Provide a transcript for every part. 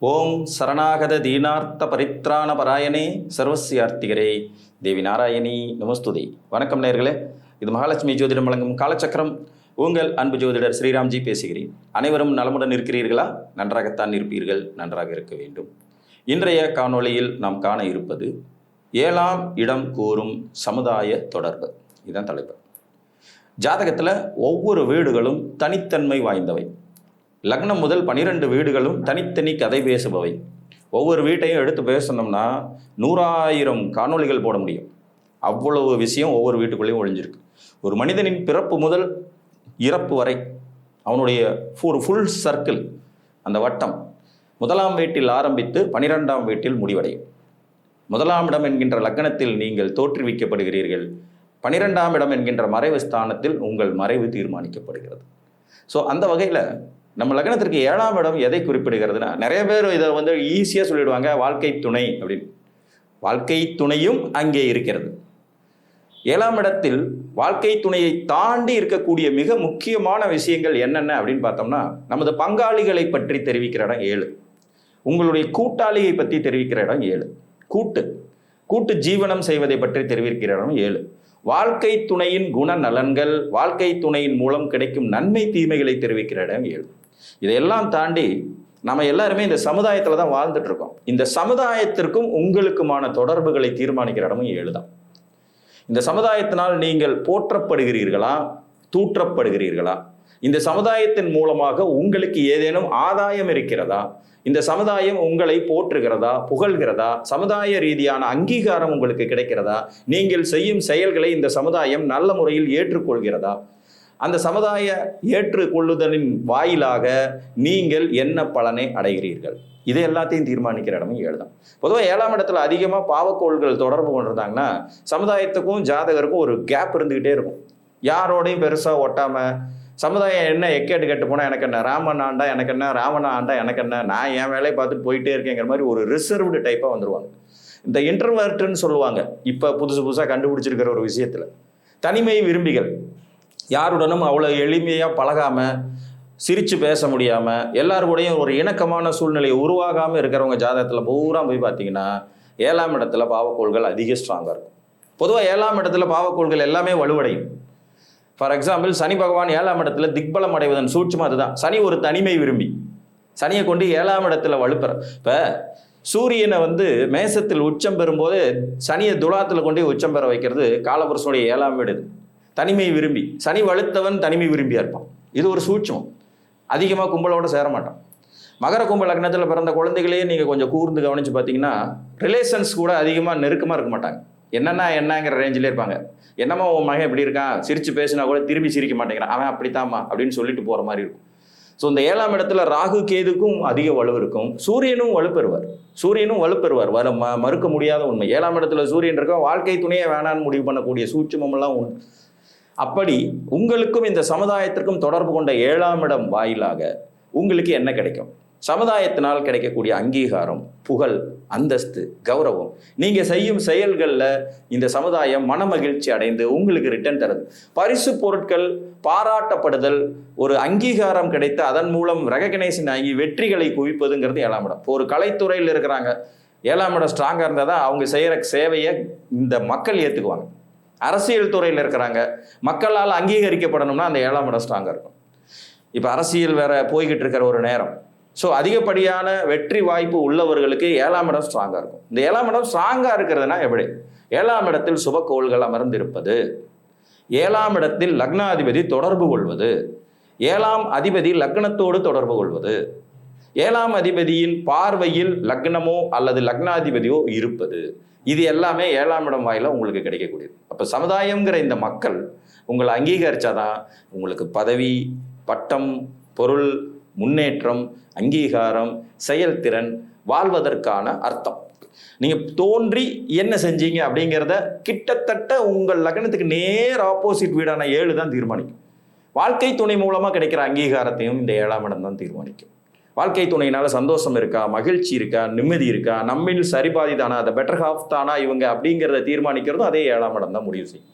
ஓம் சரணாகத தீனார்த்த பரித்ராண பராயணே சர்வசியார்த்திகரே தேவி நாராயணி நமஸ்துதி. வணக்கம் நேர்களே. இது மகாலட்சுமி ஜோதிடம் வழங்கும் காலச்சக்கரம். உங்கள் அன்பு ஜோதிடர் ஸ்ரீராம்ஜி பேசுகிறேன். அனைவரும் நலமுடன் இருக்கிறீர்களா? நன்றாகத்தான் இருப்பீர்கள். நன்றாக இருக்க வேண்டும். இன்றைய காணொளியில் நாம் காண இருப்பது ஏழாம் இடம் கூறும் சமுதாய தொடர்பு. இதுதான் தலைப்பு. ஜாதகத்தில் ஒவ்வொரு வீடுகளும் தனித்தன்மை வாய்ந்தவை. லக்னம் முதல் பனிரெண்டு வீடுகளும் தனித்தனி கதை பேசுபவை. ஒவ்வொரு வீட்டையும் எடுத்து பேசணும்னா நூறாயிரம் காணொளிகள் போட முடியும். அவ்வளவு விஷயம் ஒவ்வொரு வீட்டுக்குள்ளேயும் ஒழிஞ்சிருக்கு. ஒரு மனிதனின் பிறப்பு முதல் இறப்பு வரை அவனுடைய ஒரு ஃபுல் சர்க்கிள் அந்த வட்டம் முதலாம் வீட்டில் ஆரம்பித்து பனிரெண்டாம் வீட்டில் முடிவடையும். முதலாம் இடம் என்கின்ற லக்னத்தில் நீங்கள் தோற்றுவிக்கப்படுகிறீர்கள். பனிரெண்டாம் இடம் என்கின்ற மறைவு ஸ்தானத்தில் உங்கள் மறைவு தீர்மானிக்கப்படுகிறது. ஸோ அந்த வகையில் நம்ம லக்னத்திற்கு ஏழாம் இடம் எதை குறிப்பிடுகிறதுனா நிறைய பேர் இதை வந்து ஈஸியாக சொல்லிடுவாங்க வாழ்க்கை துணை அப்படின்னு. வாழ்க்கை துணையும் அங்கே இருக்கிறது. ஏழாம் இடத்தில் வாழ்க்கை துணையை தாண்டி இருக்கக்கூடிய மிக முக்கியமான விஷயங்கள் என்னென்ன அப்படின்னு பார்த்தோம்னா நமது பங்காளிகளை பற்றி தெரிவிக்கிற இடம் ஏழு. உங்களுடைய கூட்டாளியை பற்றி தெரிவிக்கிற இடம் ஏழு. கூட்டு. கூட்டு ஜீவனம் செய்வதை பற்றி தெரிவிக்கிற இடம் ஏழு. வாழ்க்கை துணையின் குண நலன்கள் வாழ்க்கை துணையின் மூலம் கிடைக்கும் நன்மை தீமைகளை தெரிவிக்கிற இடம் ஏழு. இதையெல்லாம் தாண்டி நம்ம எல்லாருமே இந்த சமுதாயத்தில் தான் வாழ்ந்துட்டு இருக்கோம் இந்த சமுதாயத்திற்கும் உங்களுக்குமான தொடர்புகளை தீர்மானிக்கிற இடமும் ஏழு தான். இந்த சமுதாயத்தினால் நீங்கள் போற்றப்படுகிறீர்களா தூற்றப்படுகிறீர்களா? இந்த சமுதாயத்தின் மூலமாக உங்களுக்கு ஏதேனும் ஆதாயம் இருக்கிறதா? இந்த சமுதாயம் உங்களை போற்றுகிறதா புகழ்கிறதா? சமுதாய ரீதியான அங்கீகாரம் உங்களுக்கு கிடைக்கிறதா? நீங்கள் செய்யும் செயல்களை இந்த சமுதாயம் நல்ல முறையில் ஏற்றுக்கொள்கிறதா? அந்த சமுதாய ஏற்றுக்கொள்ளுதலின் வாயிலாக நீங்கள் என்ன பலனை அடைகிறீர்கள்? இது எல்லாத்தையும் தீர்மானிக்கிற இடமும் ஏழு தான் பொதுவாக ஏழாம் இடத்துல அதிகமாக பாவக்கோள்கள் தொடர்பு கொண்டிருந்தாங்கன்னா சமுதாயத்துக்கும் ஜாதகருக்கும் ஒரு கேப் இருந்துக்கிட்டே இருக்கும். யாரோடையும் பெருசாக ஒட்டாமல் சமுதாயம் என்ன எக்கேட்டு கெட்டு போனால் எனக்கு என்ன ராமன் ஆண்டா எனக்கு என்ன ராவண ஆண்டா எனக்கு என்ன நான் என் வேலையை பார்த்துட்டு போயிட்டே இருக்கேங்கிற மாதிரி ஒரு ரிசர்வ்டு டைப்பாக வந்துருவாங்க. இந்த இன்டர்வர்ட்டுன்னு சொல்லுவாங்க. இப்போ புதுசு புதுசாக கண்டுபிடிச்சிருக்கிற ஒரு விஷயத்தில். தனிமை விரும்பிகள். யாருடனும் அவ்வளோ எளிமையாக பழகாமல் சிரித்து பேச முடியாமல் எல்லாருக்கூடையும் ஒரு இணக்கமான சூழ்நிலையை உருவாகாமல் இருக்கிறவங்க ஜாதகத்தில் பூரா போய் பார்த்தீங்கன்னா ஏழாம் இடத்துல பாவக்கோள்கள் அதிக ஸ்ட்ராங்காக இருக்கும். பொதுவாக ஏழாம் இடத்துல பாவக்கோள்கள் எல்லாமே வலுவடையும். ஃபார் எக்ஸாம்பிள் சனி பகவான் ஏழாம் இடத்துல திக்பலம் அடைவதன் சூட்சமாக அதுதான். சனி ஒரு தனிமை விரும்பி. சனியை கொண்டு ஏழாம் இடத்துல வலுப்புற. இப்போ சூரியனை வந்து மேசத்தில் உச்சம் பெறும்போது சனியை துலாத்தில் கொண்டு உச்சம் பெற வைக்கிறது காலபுருஷனுடைய ஏழாம் வீடு தனிமை விரும்பி சனி வலுத்தவன் தனிமை விரும்பியா இருப்பான். இது ஒரு சூட்சம். அதிகமாக கும்பலோட சேர மாட்டான். மகர கும்ப லக்னத்தில் பிறந்த குழந்தைகளையே நீங்கள் கொஞ்சம் கூர்ந்து கவனித்து பார்த்தீங்கன்னா ரிலேஷன்ஸ் கூட அதிகமாக நெருக்கமாக இருக்க மாட்டாங்க. என்னென்னா என்னங்கிற ரேஞ்சிலே இருப்பாங்க. என்னம்மா உன் மகன் இப்படி இருக்கான் சிரித்து பேசினா கூட திரும்பி சிரிக்க மாட்டேங்கிறான். அவன் அப்படித்தாம்மா அப்படின்னு சொல்லிட்டு போகிற மாதிரி இருக்கும். ஸோ இந்த ஏழாம் இடத்துல ராகு கேதுக்கும் அதிக வலு இருக்கும். சூரியனும் வலுப்பெறுவார் சூரியனும் வலுப்பெறுவார் வர ம மறுக்க முடியாத உண்மை. ஏழாம் இடத்துல சூரியன் இருக்க வாழ்க்கை துணையை வேணான்னு முடிவு பண்ணக்கூடிய சூட்சமெல்லாம் உண்டு அப்படி உங்களுக்கும் இந்த சமுதாயத்திற்கும் தொடர்பு கொண்ட ஏழாம் இடம் வாயிலாக உங்களுக்கு என்ன கிடைக்கும்? சமுதாயத்தினால் கிடைக்கக்கூடிய அங்கீகாரம் புகழ் அந்தஸ்து கௌரவம். நீங்கள் செய்யும் செயல்களில் இந்த சமுதாயம் மனமகிழ்ச்சி அடைந்து உங்களுக்கு ரிட்டர்ன் தருது. பரிசு பொருட்கள் பாராட்டப்படுதல் ஒரு அங்கீகாரம் கிடைத்து அதன் மூலம் ரெகக்னைசேஷன் ஆகி வெற்றிகளை குவிப்பதுங்கிறது ஏழாம் இடம். இப்போ ஒரு கலைத்துறையில் இருக்கிறாங்க. ஏழாம் இடம் ஸ்ட்ராங்காக இருந்தால் தான் அவங்க செய்கிற சேவையை இந்த மக்கள் ஏற்றுக்குவாங்க அரசியல் துறையில் இருக்கிறாங்க. மக்களால் அங்கீகரிக்கப்படணும்னா அந்த ஏழாம் இடம் ஸ்ட்ராங்காக இருக்கும். இப்போ அரசியல் வேற போய்கிட்டு இருக்கிற ஒரு நேரம். ஸோ அதிகப்படியான வெற்றி வாய்ப்பு உள்ளவர்களுக்கு ஏழாம் இடம் ஸ்ட்ராங்காக இருக்கும். இந்த ஏழாம் இடம் ஸ்ட்ராங்காக இருக்கிறதுனா எப்படி? ஏழாம் இடத்தில் சுபக்கோள்கள் அமர்ந்திருப்பது. ஏழாம் இடத்தில் லக்னாதிபதி தொடர்பு கொள்வது. ஏழாம் அதிபதி லக்னத்தோடு தொடர்பு கொள்வது. ஏழாம் அதிபதியின் பார்வையில் லக்னமோ அல்லது லக்னாதிபதியோ இருப்பது. இது எல்லாமே ஏழாம் இடம் வாயில உங்களுக்கு கிடைக்கக்கூடியது. அப்போ சமுதாயம்ங்கிற இந்த மக்கள் உங்களை அங்கீகரிச்சாதான் உங்களுக்கு பதவி பட்டம் பொருள் முன்னேற்றம் அங்கீகாரம் செயல்திறன் வாழ்வதற்கான அர்த்தம். நீங்கள் தோன்றி என்ன செஞ்சீங்க அப்படிங்கிறத கிட்டத்தட்ட உங்கள் லக்னத்துக்கு நேர் ஆப்போசிட் வீடான ஏழு தான் தீர்மானிக்கும். வாழ்க்கை துணை மூலமாக கிடைக்கிற அங்கீகாரத்தையும் இந்த ஏழாம் இடம் தான் தீர்மானிக்கும். வாழ்க்கை துணையினால சந்தோஷம் இருக்கா? மகிழ்ச்சி இருக்கா? நிம்மதி இருக்கா? நம்மில் சரிபாதி தானா அதை பெட்டர் ஹாஃப் தானா இவங்க அப்படிங்கிறத தீர்மானிக்கிறதும் அதே ஏழாம் இடம் தான் முடிவு செய்யும்.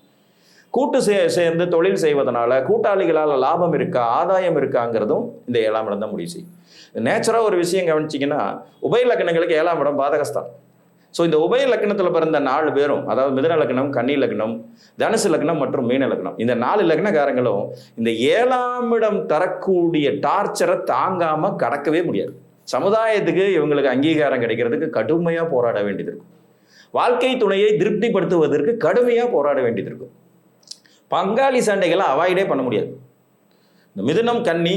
கூட்டு சே சேர்ந்து தொழில் செய்வதனால கூட்டாளிகளால் லாபம் இருக்கா? ஆதாயம் இருக்காங்கிறதும் இந்த ஏழாம் இடம் தான் முடிவு செய்யும். நேச்சராக ஒரு விஷயம் கவனிச்சிங்கன்னா உபயலக்கணங்களுக்கு ஏழாம் இடம் பாதகஸ்தான் ஸோ இந்த உபய லக்னத்தில் பிறந்த நாலு பேரும் அதாவது மிதன லக்னம் கன்னி லக்னம் தனுசு லக்னம் மற்றும் மீன லக்னம் இந்த நாலு லக்னக்காரங்களும் இந்த ஏழாம் இடம் தரக்கூடிய டார்ச்சரை தாங்காமல் கடக்கவே முடியாது. சமுதாயத்துக்கு இவங்களுக்கு அங்கீகாரம் கிடைக்கிறதுக்கு கடுமையாக போராட வேண்டியது இருக்கும். வாழ்க்கை துணையை திருப்திப்படுத்துவதற்கு கடுமையாக போராட வேண்டியது இருக்கும். பங்காளி சண்டைகளை அவாய்டே பண்ண முடியாது. இந்த மிதுனம் கன்னி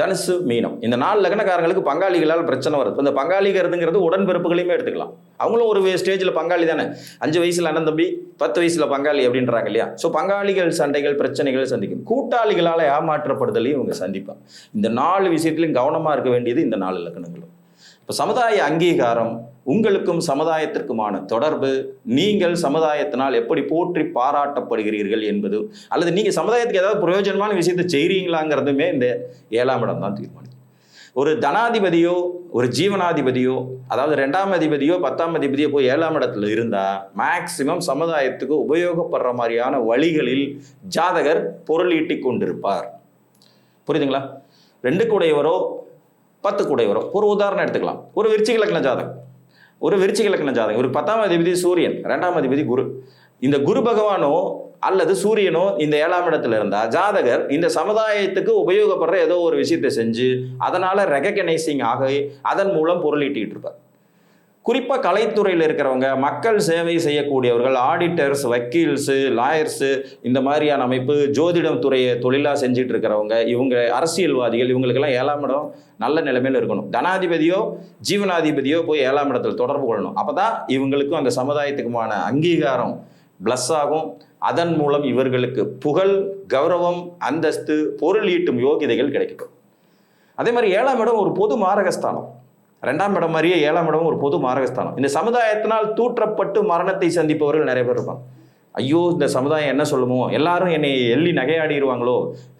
தனுசு மீனம். இந்த நாலு லக்னக்காரங்களுக்கு பங்காளிகளால் பிரச்சனை வருது. இந்த பங்காளிகிறதுங்கிறது உடன்பிறப்புகளையுமே எடுத்துக்கலாம். அவங்களும் ஒரு ஸ்டேஜில் பங்காளி தானே. அஞ்சு வயசில் அண்ணன் தம்பி பத்து வயசில் பங்காளி அப்படின்றாங்க இல்லையா? ஸோ பங்காளிகள் சண்டைகள் பிரச்சனைகள் சந்திக்கும். கூட்டாளிகளால் ஏமாற்றப்படுதலையும் இவங்க சந்திப்பாங்க. இந்த நாலு விஷயத்திலையும் கவனமாக இருக்க வேண்டியது இந்த நாலு லக்னங்களும். இப்போ சமுதாய அங்கீகாரம் உங்களுக்கும் சமுதாயத்திற்குமான தொடர்பு நீங்கள் சமுதாயத்தினால் எப்படி போற்றி பாராட்டப்படுகிறீர்கள் என்பது அல்லது நீங்கள் சமுதாயத்துக்கு ஏதாவது பிரயோஜனமான விஷயத்தை செய்கிறீங்களாங்கிறதுமே இந்த ஏழாம் இடம் தான் தீர்மானிக்கும். ஒரு தனாதிபதியோ ஒரு ஜீவனாதிபதியோ அதாவது ரெண்டாம் அதிபதியோ பத்தாம் அதிபதியோ போய் ஏழாம் இடத்துல இருந்தால் மேக்சிமம் சமுதாயத்துக்கு உபயோகப்படுற மாதிரியான வழிகளில் ஜாதகர் பொருளீட்டி கொண்டிருப்பார். புரியுதுங்களா? ரெண்டு பத்து கூடை வரும். ஒரு உதாரணம் எடுத்துக்கலாம். ஒரு விருச்சிக லக்ன ஜாதகம். ஒரு விருச்சிக லக்ன ஜாதகம். ஒரு பத்தாம் அதிபதி சூரியன் ரெண்டாம் அதிபதி குரு. இந்த குரு பகவானோ அல்லது சூரியனோ இந்த ஏழாம் இடத்துல இருந்தா ஜாதகர் இந்த சமுதாயத்துக்கு உபயோகப்படுற ஏதோ ஒரு விஷயத்தை செஞ்சு அதனால ரெகக்னைசிங் ஆகி அதன் மூலம் பொருளீட்டிட்டு இருப்பார். குறிப்பாக கலைத்துறையில் இருக்கிறவங்க மக்கள் சேவை செய்யக்கூடியவர்கள் ஆடிட்டர்ஸ் வக்கீல்ஸு லாயர்ஸு இந்த மாதிரியான அமைப்பு ஜோதிடம் துறையை தொழிலாக செஞ்சுட்டு இருக்கிறவங்க இவங்க அரசியல்வாதிகள் இவங்களுக்கெல்லாம் ஏழாம் இடம் நல்ல நிலைமையில் இருக்கணும். தனாதிபதியோ ஜீவனாதிபதியோ போய் ஏழாம் இடத்தில் தொடர்பு கொள்ளணும். அப்போ தான் இவங்களுக்கும் அந்த சமுதாயத்துக்குமான அங்கீகாரம் பிளஸ் ஆகும். அதன் மூலம் இவர்களுக்கு புகழ் கௌரவம் அந்தஸ்து பொருள் ஈட்டும் யோகிதைகள் கிடைக்கும். அதே மாதிரி ஏழாம் இடம் ஒரு பொது மாரகஸ்தானம். ரெண்டாம் இடம் மாதிரியே ஏழாம் இடமும் ஒரு பொது மாரகஸ்தானம். இந்த சமுதாயத்தினால் தூற்றப்பட்டு மரணத்தை சந்திப்பவர்கள் நிறைய பேர் இருப்பாங்க. ஐயோ இந்த சமுதாயம் என்ன சொல்லுமோ? எல்லாரும் என்னை எள்ளி நகையாடிடுவாங்களோ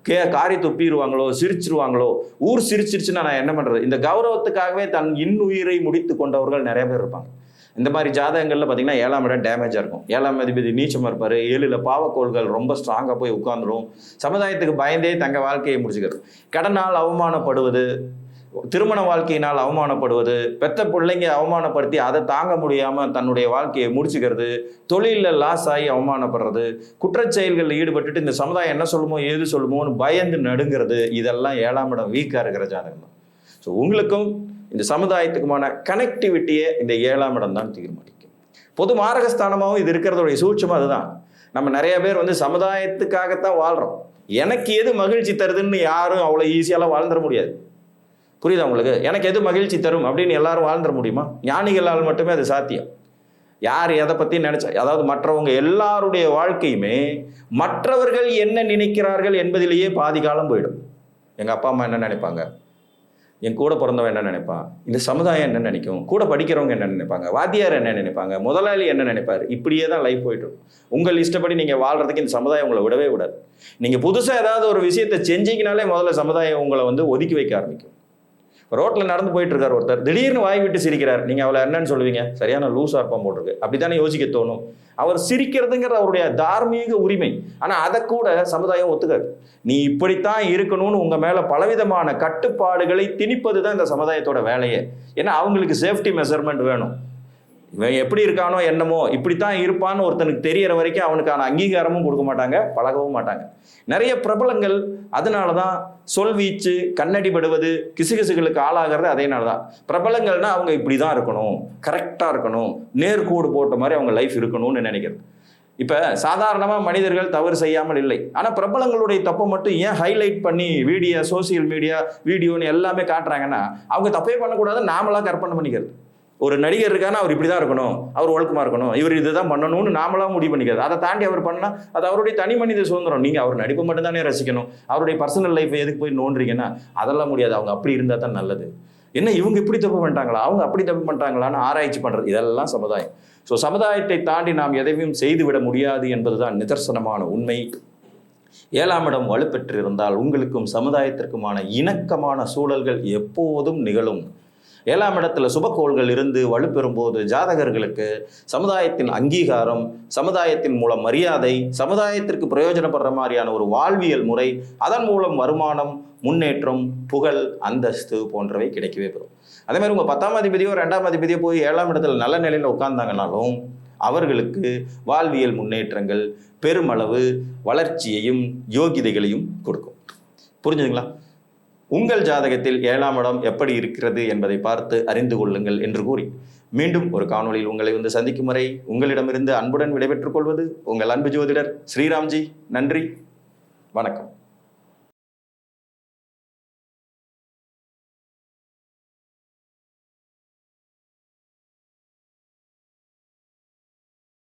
கே காரி துப்பிடுவாங்களோ சிரிச்சிருவாங்களோ? ஊர் சிரிச்சிருச்சுன்னா நான் என்ன பண்ணுறது இந்த கௌரவத்துக்காகவே தன் இன்னுயிரை முடித்து கொண்டவர்கள் நிறைய பேர் இருப்பாங்க. இந்த மாதிரி ஜாதகங்களில் பார்த்தீங்கன்னா ஏழாம் இடம் டேமேஜாக இருக்கும். ஏழாம் அதிபதி நீச்சமாக இருப்பார். ஏழில் பாவக்கோள்கள் ரொம்ப ஸ்ட்ராங்காக போய் உட்காந்துரும் சமுதாயத்துக்கு பயந்தே தங்க வாழ்க்கையை முடிச்சுக்கிறது. கடனால் அவமானப்படுவது திருமண வாழ்க்கையினால் அவமானப்படுவது பெத்த பிள்ளைங்க அவமானப்படுத்தி அதை தாங்க முடியாமல் தன்னுடைய வாழ்க்கையை முடிச்சுக்கிறது தொழிலில் லாஸ் ஆகி அவமானப்படுறது குற்றச்செயல்களில் ஈடுபட்டுட்டு இந்த சமுதாயம் என்ன சொல்லுமோ ஏது சொல்லுமோன்னு பயந்து நடுங்கிறது இதெல்லாம் ஏழாம் இடம் வீக்காக இருக்கிற ஜாதகம் தான். ஸோ உங்களுக்கும் இந்த சமுதாயத்துக்குமான கனெக்டிவிட்டியை இந்த ஏழாம் இடம் தான் தீர்மானிக்கும். பொது மாரகஸ்தானமாகவும் இது இருக்கிறதோடைய சூட்சமாக அதுதான். நம்ம நிறைய பேர் வந்து சமுதாயத்துக்காகத்தான் வாழ்கிறோம் எனக்கு எது மகிழ்ச்சி தருதுன்னு யாரும் அவ்வளோ ஈஸியாலாம் வாழ்ந்துட முடியாது. புரியுதா உங்களுக்கு? எனக்கு எது மகிழ்ச்சி தரும் அப்படின்னு எல்லாரும் வாழ்ந்துட முடியுமா? ஞானிகளால் மட்டுமே அது சாத்தியம். யார் எதை பற்றி நினைச்சா அதாவது மற்றவங்க எல்லாருடைய வாழ்க்கையுமே மற்றவர்கள் என்ன நினைக்கிறார்கள் என்பதிலேயே பாதி காலம் போயிடும். எங்கள் அப்பா அம்மா என்ன நினைப்பாங்க? என் கூட பிறந்தவன் என்ன நினைப்பான்? இந்த சமுதாயம் என்ன நினைக்கும்? கூட படிக்கிறவங்க என்ன நினைப்பாங்க? வாத்தியார் என்ன நினைப்பாங்க? முதலாளி என்ன நினைப்பார்? இப்படியே தான் லைஃப் போயிட்டு உங்கள் இஷ்டப்படி நீங்கள் வாழ்றதுக்கு இந்த சமுதாயம் உங்களை விடவே விடாது. நீங்கள் புதுசாக ஏதாவது ஒரு விஷயத்தை செஞ்சீங்கனாலே முதல்ல சமுதாயம் உங்களை வந்து ஒதுக்கி வைக்க ஆரம்பிக்கும். ரோட்டில் நடந்து போயிட்டு இருக்கார் ஒருத்தர். திடீர்னு வாய் விட்டு சிரிக்கிறார். நீங்கள் அவளை என்னன்னு சொல்லுவீங்க? சரியான லூஸாக இருப்பான் போட்டிருக்கு. அப்படி தானே யோசிக்க தோணும். அவர் சிரிக்கிறதுங்கிற அவருடைய தார்மீக உரிமை. ஆனால் அதை கூட சமுதாயம் ஒத்துக்காது. நீ இப்படித்தான் இருக்கணும்னு உங்கள் மேலே பலவிதமான கட்டுப்பாடுகளை திணிப்பது தான் இந்த சமுதாயத்தோட வேலையே. ஏன்னா அவங்களுக்கு சேஃப்டி மெஷர்மெண்ட் வேணும். இவன் எப்படி இருக்கானோ என்னமோ இப்படித்தான் இருப்பான்னு ஒருத்தனுக்கு தெரியற வரைக்கும் அவனுக்கான அங்கீகாரமும் கொடுக்க மாட்டாங்க பழகவும் மாட்டாங்க. நிறைய பிரபலங்கள் அதனால தான் கண்ணடி கண்ணடிபடுவது கிசுகிசுகளுக்கு ஆளாகிறது அதேனால தான் பிரபலங்கள்னா அவங்க இப்படி தான் இருக்கணும் கரெக்டாக இருக்கணும் நேர்கோடு போட்ட மாதிரி அவங்க லைஃப் இருக்கணும்னு நினைக்கிறது. இப்போ சாதாரணமாக மனிதர்கள் தவறு செய்யாமல் இல்லை. ஆனால் பிரபலங்களுடைய தப்பை மட்டும் ஏன் ஹைலைட் பண்ணி வீடியோ சோசியல் மீடியா வீடியோன்னு எல்லாமே காட்டுறாங்கன்னா அவங்க தப்பே பண்ணக்கூடாது நாமளாக கற்பனை பண்ணிக்கிறது. ஒரு நடிகர் இருக்கானா அவர் இப்படி தான் இருக்கணும். அவர் ஒழுக்கமாக இருக்கணும். இவர் இதுதான் பண்ணணும்னு நாமளாக முடிவு பண்ணிக்கிறது அதை தாண்டி அவர் பண்ணா அது அவருடைய தனி மனித சுதந்திரம். நீங்கள் அவர் நடிப்பு மட்டும்தானே ரசிக்கணும். அவருடைய பர்சனல் லைஃப் எதுக்கு போய் நோண்டுறீங்கன்னா அதெல்லாம் முடியாது. அவங்க அப்படி இருந்தால் தான் நல்லது. என்ன இவங்க இப்படி தப்பு பண்ணிட்டாங்களா? அவங்க அப்படி தப்பு பண்ணிட்டாங்களான்னு ஆராய்ச்சி பண்ணுறது இதெல்லாம் சமுதாயம். ஸோ சமுதாயத்தை தாண்டி நாம் எதையும் செய்துவிட முடியாது என்பதுதான் நிதர்சனமான உண்மை. ஏழாம் இடம் வலுப்பெற்று இருந்தால் உங்களுக்கும் சமுதாயத்திற்குமான இணக்கமான சூழல்கள் எப்போதும் நிகழும். ஏழாம் இடத்துல சுபக்கோள்கள் இருந்து வலுப்பெறும் போது ஜாதகர்களுக்கு சமுதாயத்தின் அங்கீகாரம் சமுதாயத்தின் மூலம் மரியாதை சமுதாயத்திற்கு பிரயோஜனப்படுற மாதிரியான ஒரு வாழ்வியல் முறை அதன் மூலம் வருமானம் முன்னேற்றம் புகழ் அந்தஸ்து போன்றவை கிடைக்கவே பெறும். அதே மாதிரி உங்கள் பத்தாம் அதிபதியோ ரெண்டாம் அதிபதியோ போய் ஏழாம் இடத்துல நல்ல நிலையில் உட்கார்ந்தாங்கனாலும் அவர்களுக்கு வாழ்வியல் முன்னேற்றங்கள் பெருமளவு வளர்ச்சியையும் யோகிதைகளையும் கொடுக்கும். புரிஞ்சுதுங்களா? உங்கள் ஜாதகத்தில் ஏழாம் இடம் எப்படி இருக்கிறது என்பதை பார்த்து அறிந்து கொள்ளுங்கள் என்று கூறி மீண்டும் ஒரு காணொளியில் உங்களை வந்து சந்திக்கும் வரை உங்களிடமிருந்து அன்புடன் விடைபெற்றுக் கொள்வது உங்கள் அன்பு ஜோதிடர் ஸ்ரீராம்ஜி. நன்றி. வணக்கம்.